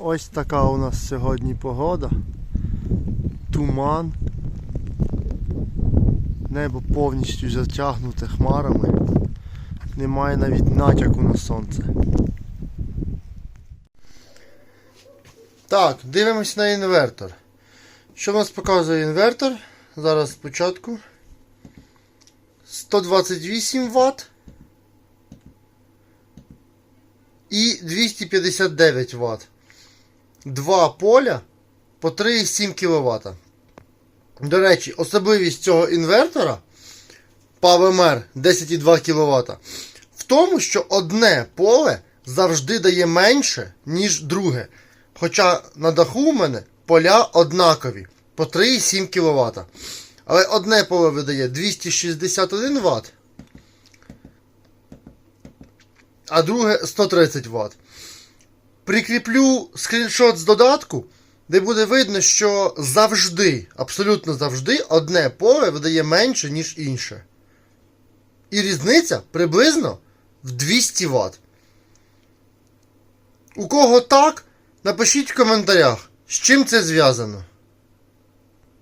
Ось така у нас сьогодні погода. Туман. Небо повністю затягнуте хмарами. Немає навіть натяку на сонце. Так, дивимось на інвертор. Що в нас показує інвертор? Зараз спочатку. 128 Вт і 259 Вт. Два поля по 3,7 кВт. До речі, особливість цього інвертора PowerMer 10,2 кВт в тому, що одне поле завжди дає менше, ніж друге. Хоча на даху у мене поля однакові по 3,7 кВт. Але одне поле видає 261 Вт, а друге 130 Вт. Прикріплю скріншот з додатку, де буде видно, що завжди, абсолютно завжди, одне поле видає менше, ніж інше. І різниця приблизно в 200 Вт. У кого так, напишіть в коментарях, з чим це зв'язано.